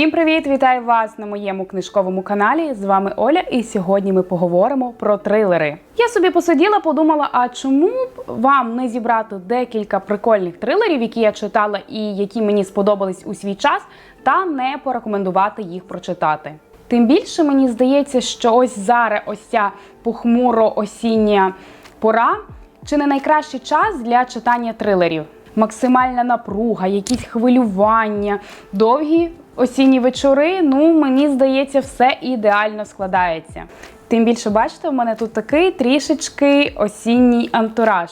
Всім привіт! Вітаю вас на моєму книжковому каналі. З вами Оля, і сьогодні ми поговоримо про трилери. Я собі посиділа, подумала: а чому б вам не зібрати декілька прикольних трилерів, які я читала і які мені сподобались у свій час, та не порекомендувати їх прочитати. Тим більше мені здається, що ось зараз ось ця похмуро осіння пора чи не найкращий час для читання трилерів. Максимальна напруга, якісь хвилювання, довгі осінні вечори. Ну, мені здається, все ідеально складається. Тим більше, бачите, в мене тут такий трішечки осінній антураж.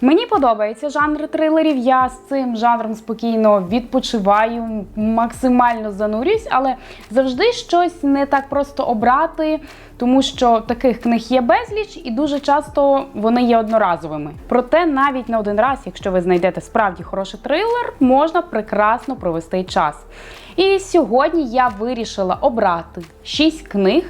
Мені подобається жанр трилерів. Я з цим жанром спокійно відпочиваю, максимально занурююсь, але завжди щось не так просто обрати, тому що таких книг є безліч, і дуже часто вони є одноразовими. Проте навіть на один раз, якщо ви знайдете справді хороший трилер, можна прекрасно провести час. І сьогодні я вирішила обрати 6 книг.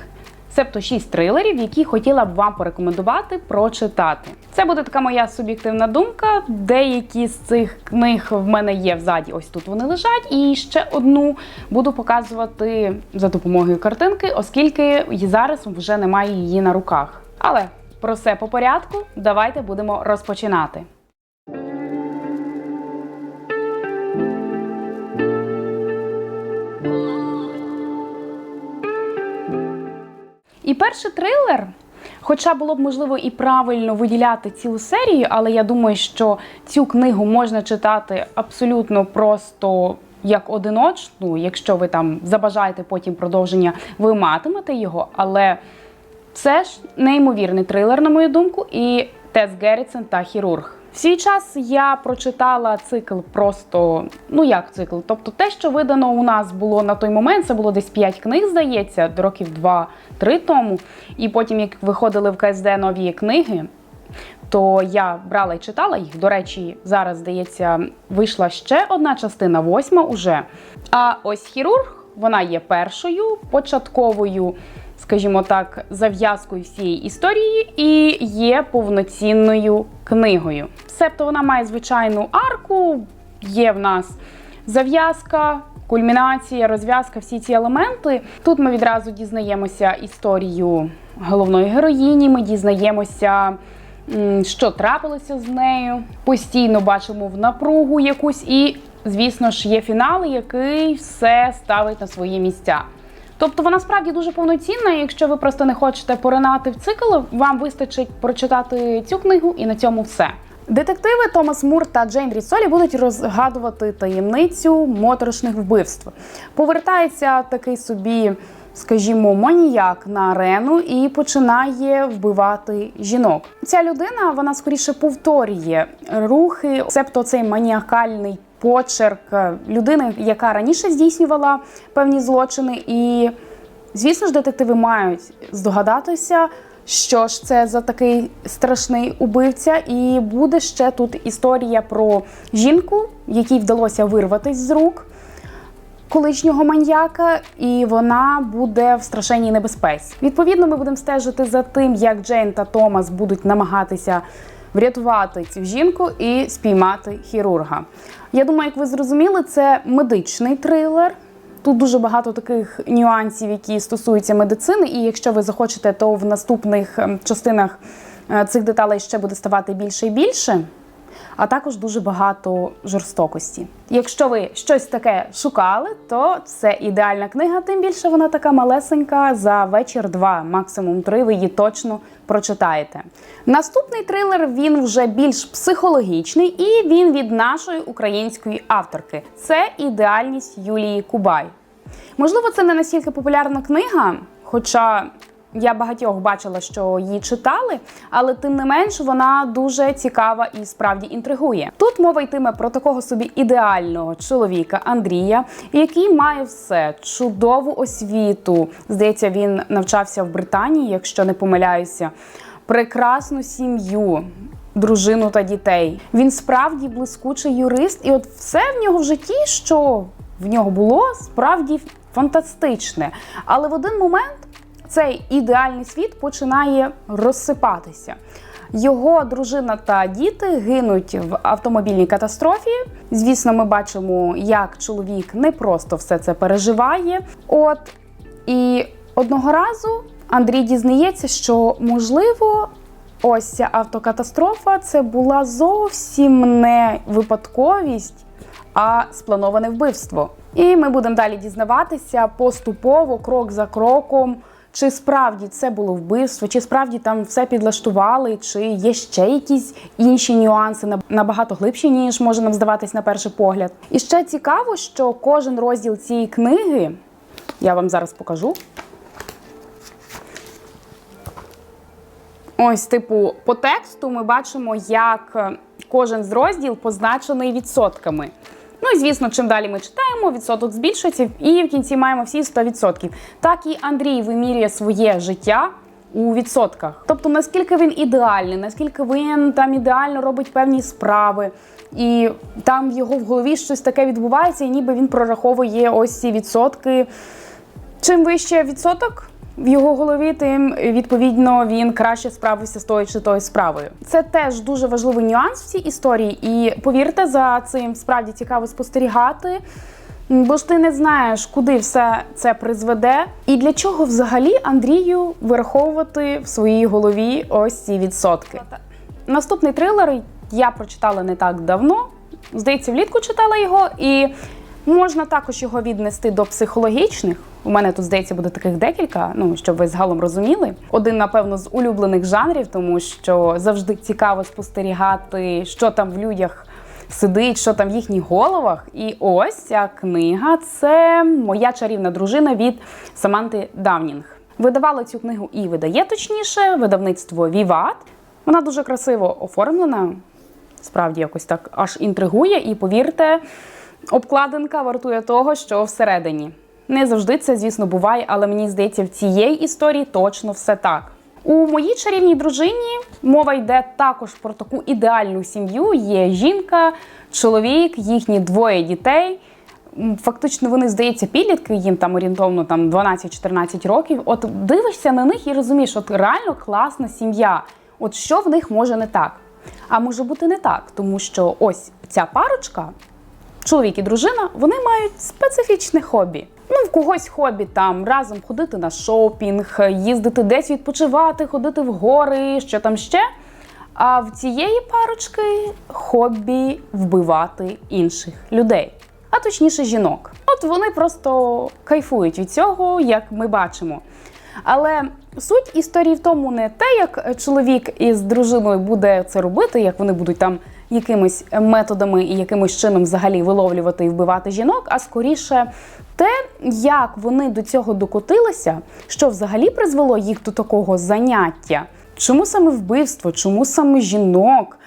Себто 6 трилерів, які хотіла б вам порекомендувати прочитати. Це буде така моя суб'єктивна думка. Деякі з цих книг в мене є взаді, ось тут вони лежать. І ще одну буду показувати за допомогою картинки, оскільки зараз вже немає її на руках. Але про все по порядку, давайте будемо розпочинати. Перший трилер, хоча було б можливо і правильно виділяти цілу серію, але я думаю, що цю книгу можна читати абсолютно просто. Як одиночну, якщо ви там забажаєте потім продовження, ви матимете його. Але це ж неймовірний трилер, на мою думку, і Тес Геррітсен та хірург. В свій час я прочитала цикл просто, ну як цикл, тобто те, що видано у нас було на той момент, це було десь 5 книг, здається, років 2-3 тому. І потім, як виходили в КСД нові книги, то я брала і читала їх. До речі, зараз, здається, вийшла ще одна частина, восьма уже. А ось хірург, вона є першою, початковою скажімо так, зав'язкою всієї історії і є повноцінною книгою. Себто вона має звичайну арку, є в нас зав'язка. Кульмінація, розв'язка, всі ці елементи. Тут ми відразу дізнаємося історію головної героїні. Ми дізнаємося, що трапилося з нею. Постійно бачимо в напругу якусь, і, звісно ж, є фінал, який все ставить на свої місця. Тобто вона справді дуже повноцінна. Якщо ви просто не хочете поринати в цикл, вам вистачить прочитати цю книгу і на цьому все. Детективи Томас Мур та Джейн Ріссолі будуть розгадувати таємницю моторошних вбивств. Повертається такий собі, скажімо, маніяк на арену і починає вбивати жінок. Ця людина вона скоріше повторює рухи, себто цей маніакальний почерк людини, яка раніше здійснювала певні злочини. І, звісно ж, детективи мають здогадатися, що ж це за такий страшний убивця. І буде ще тут історія про жінку, якій вдалося вирватися з рук. Колишнього маньяка, і вона буде в страшенній небезпеці. Відповідно, ми будемо стежити за тим, як Джейн та Томас будуть намагатися врятувати цю жінку і спіймати хірурга. Я думаю, як ви зрозуміли, це медичний трилер. Тут дуже багато таких нюансів, які стосуються медицини, і якщо ви захочете, то в наступних ем, частинах е, цих деталей ще буде ставати більше і більше а також дуже багато жорстокості. Якщо ви щось таке шукали, то це ідеальна книга, тим більше вона така малесенька. За вечір два, максимум три. Ви її точно прочитаєте. Наступний трилер він вже більш психологічний, і він від нашої української авторки. Це ідеальність Юлії Кубай. Можливо, це не настільки популярна книга, хоча я багатьох бачила, що її читали, але тим не менш вона дуже цікава і справді інтригує. Тут мова йтиме про такого собі ідеального чоловіка Андрія, який має все чудову освіту. Здається, він навчався в Британії, якщо не помиляюся, прекрасну сім'ю. Дружину та дітей. Він справді блискучий юрист, і от все в нього в житті, що в нього було, справді фантастичне. Але в один момент цей ідеальний світ починає розсипатися. Його дружина та діти гинуть в автомобільній катастрофі. Звісно, ми бачимо, як чоловік не просто все це переживає. От і одного разу Андрій дізнається, що можливо. Ось ця автокатастрофа це була зовсім не випадковість, а сплановане вбивство. І ми будемо далі дізнаватися поступово, крок за кроком, чи справді це було вбивство, чи справді там все підлаштували, чи є ще якісь інші нюанси наб- набагато глибші, ніж може нам здаватись на перший погляд. І ще цікаво, що кожен розділ цієї книги, я вам зараз покажу. Ось, типу, по тексту ми бачимо, як е, кожен з розділ позначений відсотками. Ну і звісно, чим далі ми читаємо, відсоток збільшується, і в кінці маємо всі 100%. Так і Андрій вимірює своє життя у відсотках. Тобто, наскільки він ідеальний, наскільки він там ідеально робить певні справи, і там в його в голові щось таке відбувається, і ніби він прораховує ось ці відсотки. Чим вище відсоток в його голові, тим відповідно він краще справився з тою чи тою справою. Це теж дуже важливий нюанс в цій історії, і повірте, за цим справді цікаво спостерігати. Бо ж ти не знаєш, куди все це призведе, і для чого взагалі Андрію вираховувати в своїй голові ось ці відсотки. Наступний трилер я прочитала не так давно. Здається, влітку читала його, і можна також його віднести до психологічних. У мене тут, здається, буде таких декілька, ну щоб ви згалом розуміли. Один, напевно, з улюблених жанрів, тому що завжди цікаво спостерігати, що там в людях сидить, що там в їхніх головах. І ось ця книга це моя чарівна дружина від Саманти Давнінг. Видавала цю книгу і видає точніше видавництво Віват. Вона дуже красиво оформлена, справді якось так аж інтригує, і повірте, обкладинка вартує того, що всередині. Не завжди це, звісно, буває, але мені здається, в цій історії точно все так. У моїй чарівній дружині мова йде також про таку ідеальну сім'ю. Є жінка, чоловік, їхні двоє дітей. Фактично, вони здається підлітки, їм там орієнтовно там 12-14 років. От дивишся на них і розумієш, от реально класна сім'я. От що в них може не так? А може бути не так, тому що ось ця парочка, чоловік і дружина, вони мають специфічне хобі. Ну, в когось хобі там разом ходити на шопінг, їздити десь відпочивати, ходити в гори, що там ще. А в цієї парочки хобі вбивати інших людей, а точніше жінок. От вони просто кайфують від цього, як ми бачимо. Але суть історії в тому не те, як чоловік із дружиною буде це робити, як вони будуть там якимись методами і якимось чином взагалі виловлювати і вбивати жінок, а скоріше те, як вони до цього докотилися, що взагалі призвело їх до такого заняття. Чому саме вбивство, чому саме жінок?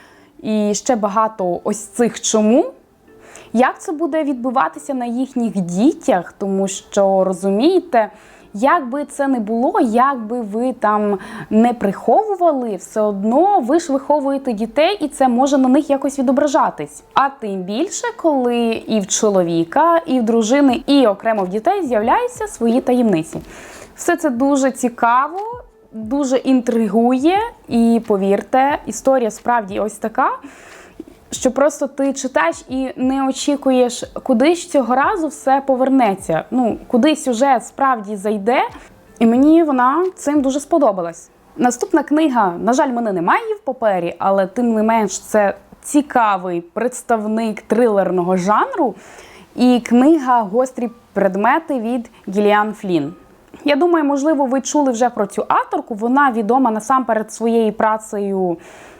І ще багато ось цих чому. Як це буде відбуватися на їхніх дітях? Тому що розумієте, як би це не було, як би ви там не приховували, все одно ви ж виховуєте дітей, і це може на них якось відображатись. А тим більше, коли і в чоловіка, і в дружини, і окремо в дітей з'являються свої таємниці. Все це дуже цікаво. Дуже інтригує, і повірте, історія справді ось така що просто ти читаєш і не очікуєш, куди ж цього разу все повернеться. Ну, куди сюжет справді зайде. І мені вона цим дуже сподобалась. Наступна книга, на жаль, мене немає в папері, але тим не менш, це цікавий представник трилерного жанру. І книга Гострі предмети від Гіліан Флін. Я думаю, можливо, ви чули вже про цю авторку. Вона відома насамперед своєю працею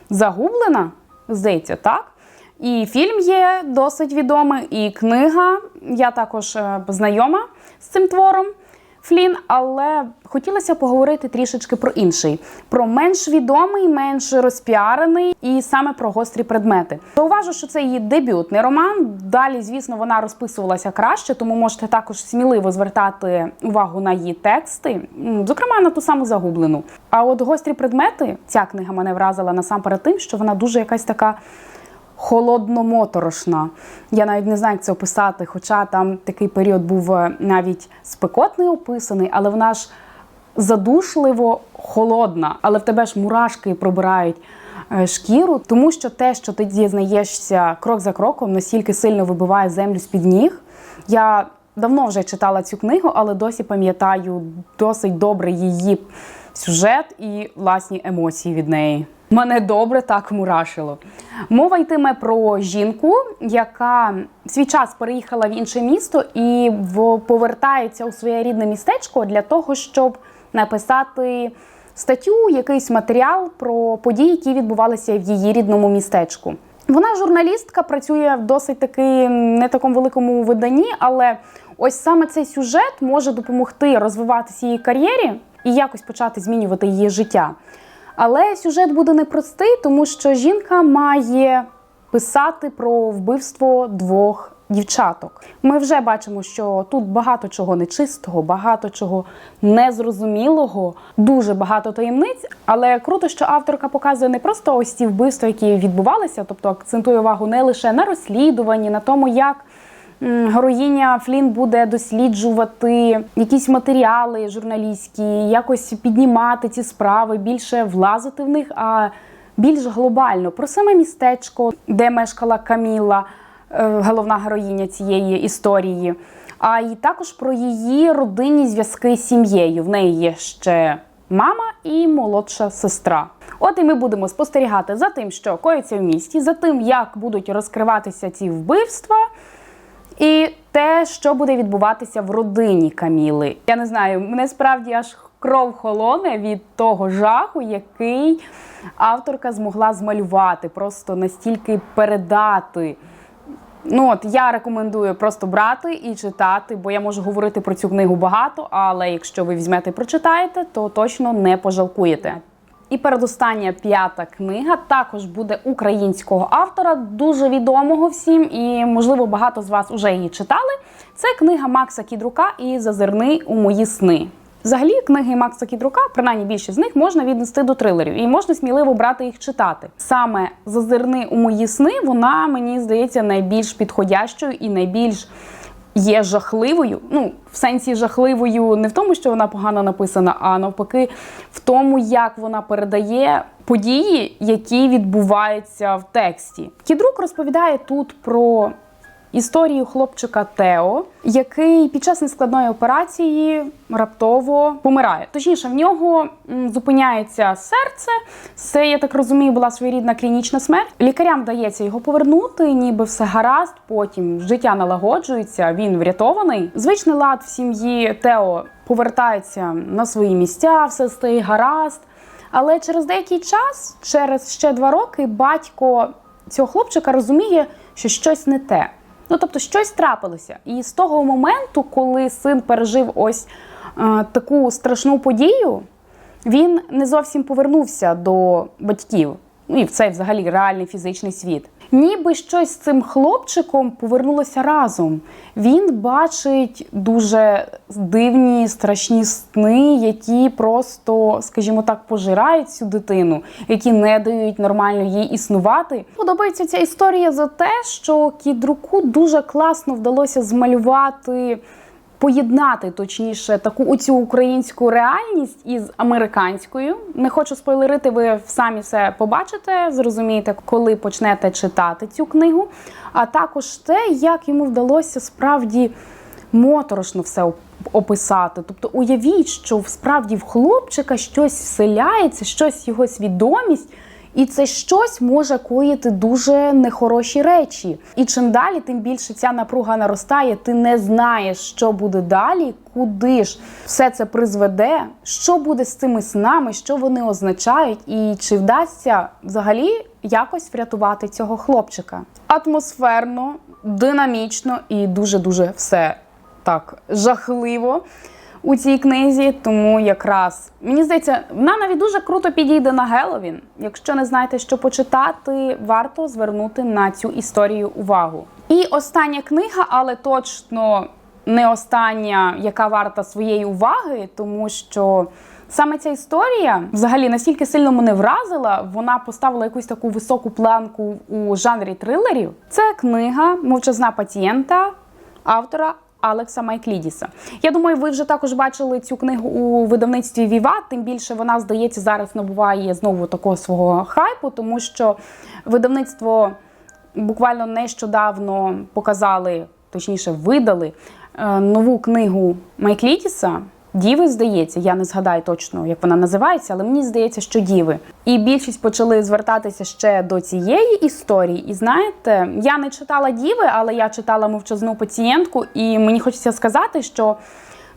загублена, здається, так. І фільм є досить відомий, і книга. Я також е, знайома з цим твором Флін, але хотілося поговорити трішечки про інший, про менш відомий, менш розпіарений і саме про гострі предмети. Зауважу, що це її дебютний роман. Далі, звісно, вона розписувалася краще, тому можете також сміливо звертати увагу на її тексти, зокрема на ту саму загублену. А от гострі предмети, ця книга мене вразила насамперед тим, що вона дуже якась така холодно-моторошна. Я навіть не знаю, як це описати, хоча там такий період був е, навіть спекотний описаний, але вона ж задушливо холодна, але в тебе ж мурашки пробирають е, шкіру, тому що те, що ти дізнаєшся крок за кроком, настільки сильно вибиває землю з під ніг. Я давно вже читала цю книгу, але досі пам'ятаю досить добре її сюжет і власні емоції від неї. Мене добре так мурашило. Мова йтиме про жінку, яка в свій час переїхала в інше місто і повертається у своє рідне містечко для того, щоб написати статтю, якийсь матеріал про події, які відбувалися в її рідному містечку. Вона журналістка, працює в досить таки не такому великому виданні, але ось саме цей сюжет може допомогти розвиватися її кар'єрі і якось почати змінювати її життя. Але сюжет буде непростий, тому що жінка має писати про вбивство двох дівчаток. Ми вже бачимо, що тут багато чого нечистого, багато чого незрозумілого, дуже багато таємниць. Але круто, що авторка показує не просто ось ці вбивства, які відбувалися, тобто акцентує увагу не лише на розслідуванні, на тому, як героїня Флін буде досліджувати якісь матеріали журналістські, якось піднімати ці справи, більше влазити в них, а більш глобально про саме містечко, де мешкала Каміла, е, головна героїня цієї історії. А і також про її родинні зв'язки з сім'єю. В неї є ще мама і молодша сестра. От і ми будемо спостерігати за тим, що коїться в місті, за тим, як будуть розкриватися ці вбивства. І те, що буде відбуватися в родині Каміли. Я не знаю, мене справді аж кров холоне від того жаху, який авторка змогла змалювати, просто настільки передати. Ну от я рекомендую просто брати і читати, бо я можу говорити про цю книгу багато, але якщо ви візьмете і прочитаєте, то точно не пожалкуєте. І передостання п'ята книга також буде українського автора, дуже відомого всім, і можливо багато з вас вже її читали. Це книга Макса Кідрука і Зазирни у мої сни. Взагалі, книги Макса Кідрука, принаймні більшість з них, можна віднести до трилерів, і можна сміливо брати їх читати. Саме Зазирни у мої сни, вона мені здається найбільш підходящою і найбільш є жахливою. Ну, в сенсі жахливою не в тому, що вона погано написана, а навпаки, в тому, як вона передає події, які відбуваються в тексті. Кідрук розповідає тут про історію хлопчика Тео, який під час нескладної операції раптово помирає. Точніше, в нього зупиняється серце. Це, я так розумію, була своєрідна клінічна смерть. Лікарям вдається його повернути, ніби все гаразд. Потім життя налагоджується, він врятований. Звичний лад в сім'ї Тео повертається на свої місця, все стає гаразд. Але через деякий час, через ще два роки, батько цього хлопчика розуміє, що щось не те. Ну тобто, щось трапилося. І з того моменту, коли син пережив ось е, таку страшну подію, він не зовсім повернувся до батьків. Ну і в цей взагалі реальний фізичний світ. Ніби щось з цим хлопчиком повернулося разом. Він бачить дуже дивні, страшні сни, які просто, скажімо так, пожирають цю дитину, які не дають нормально їй існувати. Подобається ця історія за те, що кідруку дуже класно вдалося змалювати поєднати точніше таку оцю українську реальність із американською. Не хочу спойлерити, ви самі все побачите, зрозумієте, коли почнете читати цю книгу. А також те, як йому вдалося справді моторошно все описати. Тобто уявіть, що справді в хлопчика щось вселяється, щось його свідомість. І це щось може коїти дуже нехороші речі. І чим далі, тим більше ця напруга наростає. Ти не знаєш, що буде далі, куди ж все це призведе, що буде з цими снами, що вони означають, і чи вдасться взагалі якось врятувати цього хлопчика. Атмосферно, динамічно і дуже дуже все так жахливо у цій книзі, тому якраз мені здається, вона навіть дуже круто підійде на Геловін. Якщо не знаєте, що почитати, варто звернути на цю історію увагу. І остання книга, але точно не остання, яка варта своєї уваги, тому що. Саме ця історія взагалі настільки сильно мене вразила, вона поставила якусь таку високу планку у жанрі трилерів. Це книга Мовчазна пацієнта автора Алекса Майклідіса. Я думаю, ви вже також бачили цю книгу у видавництві Віва. Тим більше вона, здається, зараз набуває знову такого свого хайпу, тому що видавництво буквально нещодавно показали, точніше, видали е, нову книгу Майклідіса. Діви, здається, я не згадаю точно, як вона називається, але мені здається, що діви. І більшість почали звертатися ще до цієї історії. І знаєте, я не читала діви, але я читала мовчазну пацієнтку, і мені хочеться сказати, що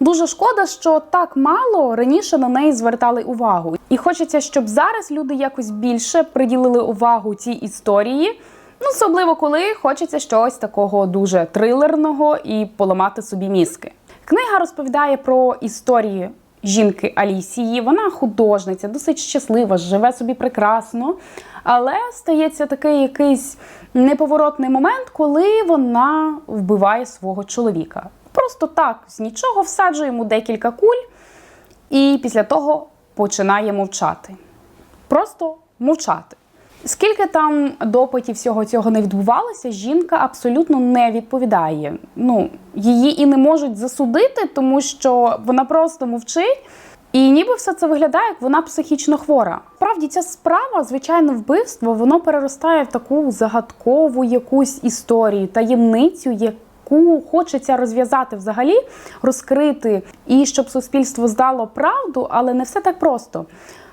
дуже шкода, що так мало раніше на неї звертали увагу. І хочеться, щоб зараз люди якось більше приділили увагу цій історії. Ну, особливо коли хочеться щось такого дуже трилерного і поламати собі мізки. Книга розповідає про історії жінки Алісії. Вона художниця, досить щаслива, живе собі прекрасно. Але стається такий якийсь неповоротний момент, коли вона вбиває свого чоловіка. Просто так, з нічого всаджує йому декілька куль, і після того починає мовчати. Просто мовчати. Скільки там допитів всього цього не відбувалося, жінка абсолютно не відповідає. Ну, її і не можуть засудити, тому що вона просто мовчить. І ніби все це виглядає, як вона психічно хвора. Справді, ця справа, звичайно, вбивство, воно переростає в таку загадкову якусь історію, таємницю, яку хочеться розв'язати взагалі, розкрити, і щоб суспільство здало правду, але не все так просто.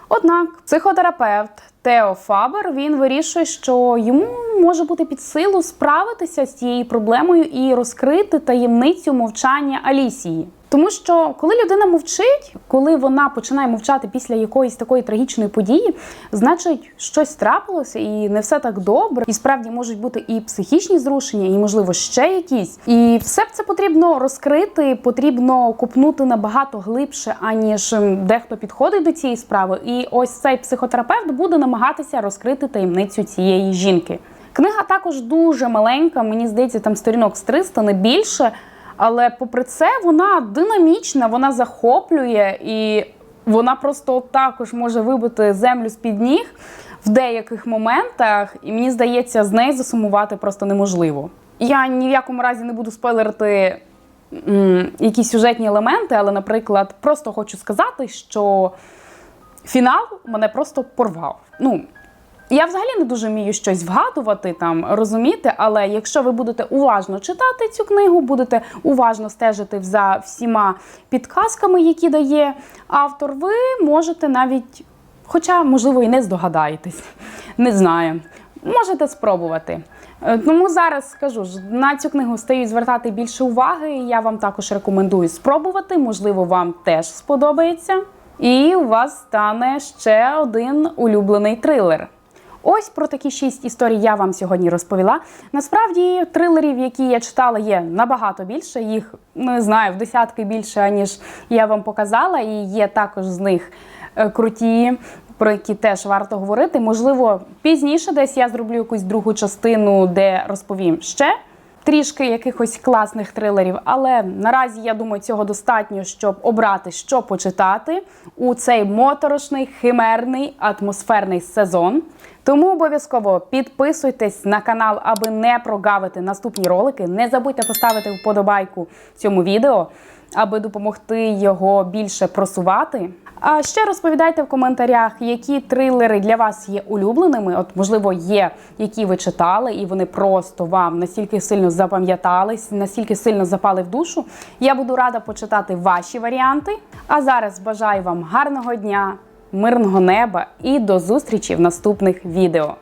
Однак психотерапевт Тео Фабер він вирішує, що йому може бути під силу справитися з цією проблемою і розкрити таємницю мовчання Алісії. Тому що коли людина мовчить, коли вона починає мовчати після якоїсь такої трагічної події, значить щось трапилося і не все так добре. І справді можуть бути і психічні зрушення, і можливо ще якісь. І все це потрібно розкрити, потрібно копнути набагато глибше, аніж ем, дехто підходить до цієї справи. І ось цей психотерапевт буде намагатися розкрити таємницю цієї жінки. Книга також дуже маленька, мені здається, там сторінок з 300, не більше. Але попри це, вона динамічна, вона захоплює і вона просто також може вибити землю з-під ніг в деяких моментах, і мені здається, з нею засумувати просто неможливо. Я ні в якому разі не буду спойлерити якісь сюжетні елементи, але, наприклад, просто хочу сказати, що фінал мене просто порвав. Ну, я взагалі не дуже вмію щось вгадувати там, розуміти, але якщо ви будете уважно читати цю книгу, будете уважно стежити за всіма підказками, які дає автор, ви можете навіть, хоча, можливо, і не здогадаєтесь, не знаю. Можете спробувати. Е, Тому зараз скажу на цю книгу стають звертати більше уваги. Я вам також рекомендую спробувати. Можливо, вам теж сподобається. І у вас стане ще один улюблений трилер. Ось про такі шість історій я вам сьогодні розповіла. Насправді, трилерів, які я читала, є набагато більше. Їх не знаю, в десятки більше, ніж я вам показала. І є також з них е, круті, про які теж варто говорити. Можливо, пізніше десь я зроблю якусь другу частину, де розповім ще. Трішки якихось класних трилерів, але наразі я думаю, цього достатньо, щоб обрати, що почитати у цей моторошний, химерний, атмосферний сезон. Тому обов'язково підписуйтесь на канал, аби не прогавити наступні ролики. Не забудьте поставити вподобайку цьому відео, аби допомогти його більше просувати. А ще розповідайте в коментарях, які трилери для вас є улюбленими. От, можливо, є, які ви читали, і вони просто вам настільки сильно запам'ятались, настільки сильно запали в душу. Я буду рада почитати ваші варіанти. А зараз бажаю вам гарного дня, мирного неба і до зустрічі в наступних відео.